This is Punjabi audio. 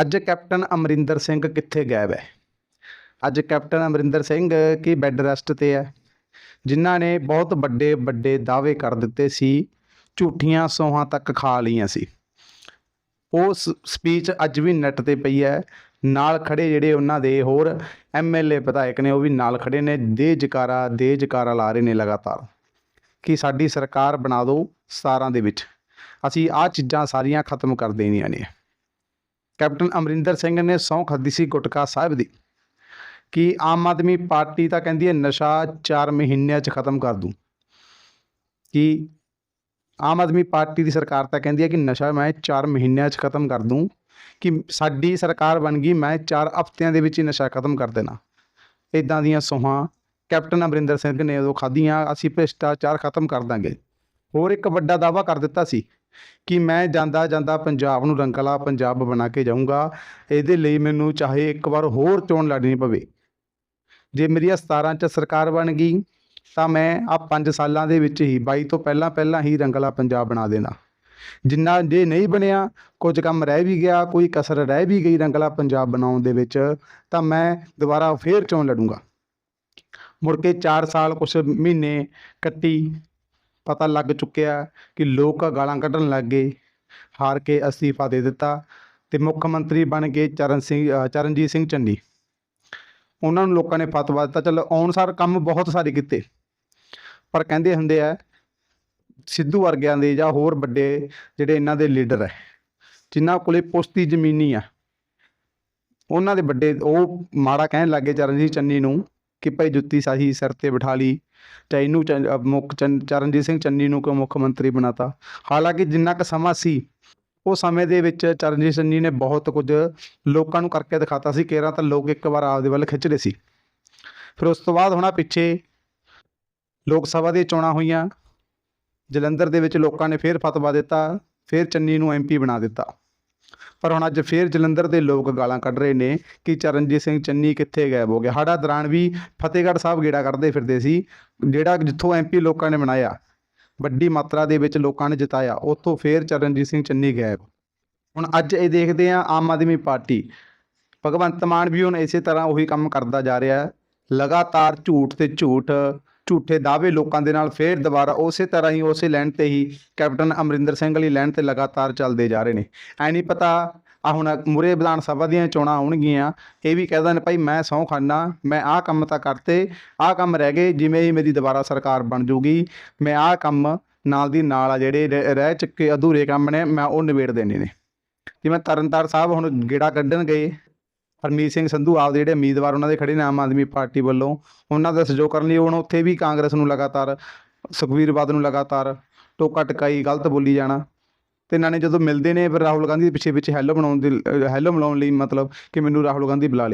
ਅੱਜ ਕੈਪਟਨ ਅਮਰਿੰਦਰ ਸਿੰਘ ਕਿੱਥੇ ਗਾਇਬ ਹੈ? ਅੱਜ ਕੈਪਟਨ ਅਮਰਿੰਦਰ ਸਿੰਘ ਕੀ ਬੈੱਡ ਰੈਸਟ ਤੇ ਹੈ? ਜਿਨ੍ਹਾਂ ਨੇ ਬਹੁਤ ਵੱਡੇ ਵੱਡੇ ਦਾਅਵੇ ਕਰ ਦਿੱਤੇ ਸੀ, ਝੂਠੀਆਂ ਸੋਹਾਂ ਤੱਕ ਖਾ ਲਈਆਂ ਸੀ। ਉਹ ਸਪੀਚ ਅੱਜ ਵੀ ਨੈਟ ਤੇ ਪਈ ਹੈ। ਨਾਲ ਖੜੇ ਜਿਹੜੇ ਉਹਨਾਂ ਦੇ ਹੋਰ ਐਮਐਲਏ ਵਿਧਾਇਕ ਨੇ, ਉਹ ਵੀ ਨਾਲ ਖੜੇ ਨੇ। ਦੇ ਜਕਾਰਾ ਦੇ ਜਕਾਰਾ ਲਾ ਰਹੇ ਨੇ ਲਗਾਤਾਰ। ਕਿ ਸਾਡੀ ਸਰਕਾਰ ਬਣਾ ਦਿਓ 17 ਦੇ ਵਿੱਚ? ਅਸੀਂ ਆਹ ਚੀਜ਼ਾਂ ਸਾਰੀਆਂ ਖਤਮ ਕਰ ਦੇਣੀਆਂ ਨੇ। ਕੈਪਟਨ ਅਮਰਿੰਦਰ ਸਿੰਘ ਨੇ ਸਹੁੰ ਖਾਧੀ ਸੀ ਗੁਟਕਾ ਸਾਹਿਬ ਦੀ। ਕਿ ਆਮ ਆਦਮੀ ਪਾਰਟੀ ਤਾਂ ਕਹਿੰਦੀ ਹੈ ਨਸ਼ਾ 4 ਮਹੀਨਿਆਂ 'ਚ ਖਤਮ ਕਰ ਦੂੰ। ਕਿ ਆਮ ਆਦਮੀ ਪਾਰਟੀ ਦੀ ਸਰਕਾਰ ਤਾਂ ਕਹਿੰਦੀ ਹੈ ਕਿ ਨਸ਼ਾ ਮੈਂ 4 ਮਹੀਨਿਆਂ 'ਚ ਖਤਮ ਕਰ ਦੂੰ। ਕਿ ਸਾਡੀ ਸਰਕਾਰ ਬਣ ਗਈ, ਮੈਂ 4 ਹਫ਼ਤਿਆਂ ਦੇ ਵਿੱਚ ਹੀ ਨਸ਼ਾ ਖਤਮ ਕਰ ਦੇਣਾ। ਇਦਾਂ ਦੀਆਂ ਸੋਹਾਂ ਕੈਪਟਨ ਅਮਰਿੰਦਰ ਸਿੰਘ ਨੇ ਉਦੋਂ ਖਾਧੀਆਂ, ਅਸੀਂ ਭ੍ਰਿਸ਼ਟਾਚਾਰ ਖਤਮ ਕਰ ਦਾਂਗੇ। ਹੋਰ ਇੱਕ ਵੱਡਾ ਦਾਅਵਾ ਕਰ ਦਿੱਤਾ ਸੀ ਕਿ ਮੈਂ ਜਾਂਦਾ ਜਾਂਦਾ ਪੰਜਾਬ ਨੂੰ ਰੰਗਲਾ ਪੰਜਾਬ ਬਣਾ ਕੇ ਜਾਊਂਗਾ, ਇਹਦੇ ਲਈ ਮੈਨੂੰ ਚਾਹੇ ਇੱਕ ਵਾਰ ਹੋਰ ਚੋਣ ਲੜਨੀ ਪਵੇ। ਜੇ ਮੇਰੀ 17 ਚ ਸਰਕਾਰ ਬਣ ਗਈ, ਤਾਂ ਮੈਂ ਆ 5 ਸਾਲਾਂ ਦੇ ਵਿੱਚ ਹੀ 22 ਤੋਂ ਪਹਿਲਾਂ ਪਹਿਲਾਂ ਹੀ ਰੰਗਲਾ ਪੰਜਾਬ ਬਣਾ ਦੇਣਾ। ਜਿੰਨਾ ਜੇ ਨਹੀਂ ਬਣਿਆ, ਕੁਝ ਕੰਮ ਰਹਿ ਵੀ ਗਿਆ, ਕੋਈ ਕਸਰ ਰਹਿ ਵੀ ਗਈ ਰੰਗਲਾ ਪੰਜਾਬ ਬਣਾਉਣ ਦੇ ਵਿੱਚ, ਤਾਂ ਮੈਂ ਦੁਬਾਰਾ ਫੇਰ ਚੋਣ ਲੜੂੰਗਾ। ਮੁੜ ਕੇ 4 ਸਾਲ ਕੁਛ ਮਹੀਨੇ ਕੱਟੀ ਪਤਾ ਲੱਗ ਚੁੱਕਿਆ ਕਿ ਲੋਕ ਗਾਲਾਂ ਕੱਢਣ ਲੱਗ ਗਏ। ਹਾਰ ਕੇ ਅਸਤੀਫਾ ਦੇ ਦਿੱਤਾ ਤੇ ਮੁੱਖ ਮੰਤਰੀ ਬਣ ਗਏ ਚਰਨ ਸਿੰਘ ਚਰਨਜੀਤ ਸਿੰਘ ਚੰਨੀ ਉਹਨਾਂ ਨੂੰ ਲੋਕਾਂ ਨੇ ਫਤਵਾ ਦਿੱਤਾ, ਚਲੋ ਆਉਣ ਸਾਰ ਕੰਮ ਬਹੁਤ ਸਾਰੇ ਕੀਤੇ। ਪਰ ਕਹਿੰਦੇ ਹੁੰਦੇ ਆ, ਸਿੱਧੂ ਵਰਗਿਆਂ ਦੇ ਜਾਂ ਹੋਰ ਵੱਡੇ ਜਿਹੜੇ ਇਹਨਾਂ ਦੇ ਲੀਡਰ ਹੈ ਜਿਨ੍ਹਾਂ ਕੋਲੇ ਪੁਸ਼ਤੀ ਜ਼ਮੀਨੀ ਆ, ਉਹਨਾਂ ਦੇ ਵੱਡੇ ਉਹ ਮਾੜਾ ਕਹਿਣ ਲੱਗੇ ਚਰਨਜੀਤ ਚੰਨੀ ਨੂੰ ਕਿ ਭਾਈ ਜੁੱਤੀ ਸਾਹੀ ਸਿਰ ਤੇ ਬਿਠਾ ਲਈ ਚਾਹੇ ਇਹਨੂੰ ਚੰ- ਮੁੱਖ ਚੰ- ਚਰਨਜੀਤ ਸਿੰਘ ਚੰਨੀ ਨੂੰ ਕਿਉਂ ਮੁੱਖ ਮੰਤਰੀ ਬਣਾਤਾ। ਹਾਲਾਂਕਿ ਜਿੰਨਾ ਕੁ ਸਮਾਂ ਸੀ, ਉਹ ਸਮੇਂ ਦੇ ਵਿੱਚ ਚਰਨਜੀਤ ਚੰਨੀ ਨੇ ਬਹੁਤ ਕੁਝ ਲੋਕਾਂ ਨੂੰ ਕਰਕੇ ਦਿਖਾਤਾ ਸੀ, ਕੇਰਾਂ ਤਾਂ ਲੋਕ ਇੱਕ ਵਾਰ ਆਪਦੇ ਵੱਲ ਖਿੱਚਦੇ ਸੀ। ਫਿਰ ਉਸ ਤੋਂ ਬਾਅਦ ਹੋਣਾ ਪਿੱਛੇ ਲੋਕ ਸਭਾ ਦੀਆਂ ਚੋਣਾਂ ਹੋਈਆਂ, ਜਲੰਧਰ ਦੇ ਵਿੱਚ ਲੋਕਾਂ ਨੇ ਫੇਰ ਫਤਵਾ ਦਿੱਤਾ, ਫੇਰ ਚੰਨੀ ਨੂੰ ਐਮਪੀ ਬਣਾ ਦਿੱਤਾ। ਪਰ ਹੁਣ ਅੱਜ ਫੇਰ ਜਲੰਧਰ ਦੇ ਲੋਕ ਗਾਲਾਂ ਕੱਢ ਰਹੇ ਨੇ ਕਿ ਚਰਨਜੀਤ ਸਿੰਘ ਚੰਨੀ ਕਿੱਥੇ ਗਾਇਬ ਹੋ ਗਿਆ। ਸਾਡਾ ਦੌਰਾਨ ਵੀ ਫਤਿਹਗੜ੍ਹ ਸਾਹਿਬ ਗੇੜਾ ਕਰਦੇ ਫਿਰਦੇ ਸੀ, ਜਿਹੜਾ ਜਿੱਥੋਂ ਐਮਪੀ ਲੋਕਾਂ ਨੇ ਬਣਾਇਆ, ਵੱਡੀ ਮਾਤਰਾ ਦੇ ਵਿੱਚ ਲੋਕਾਂ ਨੇ ਜਿਤਾਇਆ, ਉੱਥੋਂ ਫੇਰ ਚਰਨਜੀਤ ਸਿੰਘ ਚੰਨੀ ਗਾਇਬ। ਹੁਣ ਅੱਜ ਇਹ ਦੇਖਦੇ ਆ ਆਮ ਆਦਮੀ ਪਾਰਟੀ, ਭਗਵੰਤ ਮਾਨ ਵੀ ਹੁਣ ਇਸੇ ਤਰ੍ਹਾਂ ਉਹੀ ਕੰਮ ਕਰਦਾ ਜਾ ਰਿਹਾ ਹੈ। ਲਗਾਤਾਰ ਝੂਠ ਤੇ ਝੂਠ ਝੂਠੇ ਦਾਅਵੇ ਲੋਕਾਂ ਦੇ ਨਾਲ ਫੇਰ ਦੁਬਾਰਾ ਉਸੇ ਤਰ੍ਹਾਂ ਹੀ ਉਸੇ ਲਾਈਨ ਤੇ ਹੀ ਕੈਪਟਨ ਅਮਰਿੰਦਰ ਸਿੰਘ ਵਾਲੀ ਲਾਈਨ ਤੇ ਲਗਾਤਾਰ ਚੱਲਦੇ ਜਾ ਰਹੇ ਨੇ। ਐ ਨਹੀਂ ਪਤਾ ਆ ਹੁਣ ਮੁਰੇ ਵਿਧਾਨ ਸਭਾ ਦੀਆਂ ਚੋਣਾਂ ਆਉਣਗੀਆਂ, ਇਹ ਵੀ ਕਹਿੰਦਾ ਨੇ ਭਾਈ ਮੈਂ ਸਹੁੰ ਖਾਨਾ, ਮੈਂ ਆਹ ਕੰਮ ਤਾਂ ਕਰਤੇ, ਆਹ ਕੰਮ ਰਹਿ ਗਏ, ਜਿਵੇਂ ਹੀ ਮੇਰੀ ਦੁਬਾਰਾ ਸਰਕਾਰ ਬਣ ਜੂਗੀ, ਮੈਂ ਆਹ ਕੰਮ ਨਾਲ ਦੀ ਨਾਲ ਆ ਜਿਹੜੇ ਰਹਿ ਰਹਿ ਚੁੱਕੇ ਅਧੂਰੇ ਕੰਮ ਨੇ, ਮੈਂ ਉਹ ਨਿਬੇੜ ਦੇਣੇ ਨੇ। ਜਿਵੇਂ ਤਰਨਤਾਰ ਸਾਹਿਬ ਹੁਣ ਗੇੜਾ ਕੱਢਣ ਗਏ ਹਰਮੀਤ ਸਿੰਘ ਸੰਧੂ ਆਪਦੇ ਜਿਹੜੇ ਉਮੀਦਵਾਰ ਉਹਨਾਂ ਦੇ ਖੜੇ ਨੇ ਆਮ ਆਦਮੀ ਪਾਰਟੀ ਵੱਲੋਂ, ਉਹਨਾਂ ਦਾ ਸਹਿਯੋਗ ਕਰਨ ਲਈ ਹੁਣ ਉੱਥੇ ਵੀ ਕਾਂਗਰਸ ਨੂੰ ਲਗਾਤਾਰ, ਸੁਖਵੀਰ ਬਾਦਲ ਨੂੰ ਲਗਾਤਾਰ ਟੋਕਾ ਟਕਾਈ, ਗਲਤ ਬੋਲੀ ਜਾਣਾ। ਤੇ ਇਹਨਾਂ ਨੇ ਜਦੋਂ ਮਿਲਦੇ ਨੇ ਫਿਰ ਰਾਹੁਲ ਗਾਂਧੀ ਦੇ ਪਿੱਛੇ ਪਿੱਛੇ ਹੈਲੋ ਬਣਾਉਣ ਦੀ ਹੈਲੋ ਮਿਲਾਉਣ ਲਈ ਮਤਲਬ ਕਿ ਮੈਨੂੰ ਰਾਹੁਲ ਗਾਂਧੀ ਬੁਲਾ ਲਈ